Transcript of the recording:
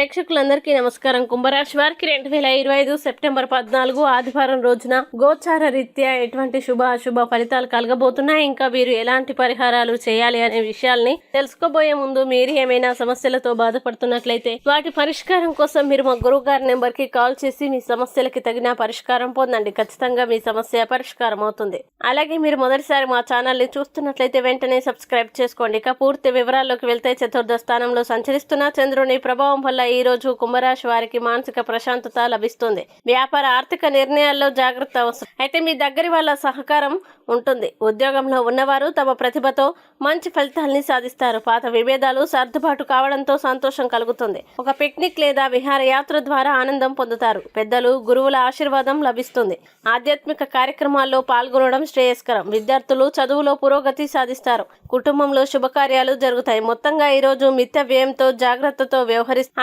ప్రేక్షకులందరికీ నమస్కారం. కుంభరాశి వారికి రెండు వేల ఇరవై ఐదు సెప్టెంబర్ పద్నాలుగు ఆదివారం రోజున గోచార రీత్యా ఎటువంటి శుభ అశుభ ఫలితాలు కలగబోతున్నాయి? ఇంకా వీరు ఎలాంటి పరిహారాలు చేయాలి అనే విషయాల్ని తెలుసుకోబోయే ముందు మీరు ఏమైనా సమస్యలతో బాధపడుతున్నట్లయితే వాటి పరిష్కారం కోసం మీరు మా గురువు గారి నెంబర్కి కాల్ చేసి మీ సమస్యలకి తగిన పరిష్కారం పొందండి. ఖచ్చితంగా మీ సమస్య పరిష్కారం అవుతుంది. అలాగే మీరు మొదటిసారి మా ఛానల్ని చూస్తున్నట్లయితే వెంటనే సబ్స్క్రైబ్ చేసుకోండి. ఇక పూర్తి వివరాల్లోకి వెళ్తే చతుర్థ స్థానంలో సంచరిస్తున్న చంద్రుని ప్రభావం వల్ల ఈ రోజు కుంభరాశి వారికి మానసిక ప్రశాంతత లభిస్తుంది. వ్యాపార ఆర్థిక నిర్ణయాల్లో జాగ్రత్త అవసరం. అయితే మీ దగ్గరి వాళ్ళ సహకారం ఉంటుంది. ఉద్యోగంలో ఉన్నవారు తమ ప్రతిభతో మంచి ఫలితాల్ని సాధిస్తారు. పాత విభేదాలు సర్దుబాటు కావడంతో సంతోషం కలుగుతుంది. ఒక పిక్నిక్ లేదా విహారయాత్ర ద్వారా ఆనందం పొందుతారు. పెద్దలు గురువుల ఆశీర్వాదం లభిస్తుంది. ఆధ్యాత్మిక కార్యక్రమాల్లో పాల్గొనడం శ్రేయస్కరం. విద్యార్థులు చదువులో పురోగతి సాధిస్తారు. కుటుంబంలో శుభకార్యాలు జరుగుతాయి. మొత్తంగా ఈ రోజు మిత్య వ్యయంతో జాగ్రత్తతో వ్యవహరిస్తూ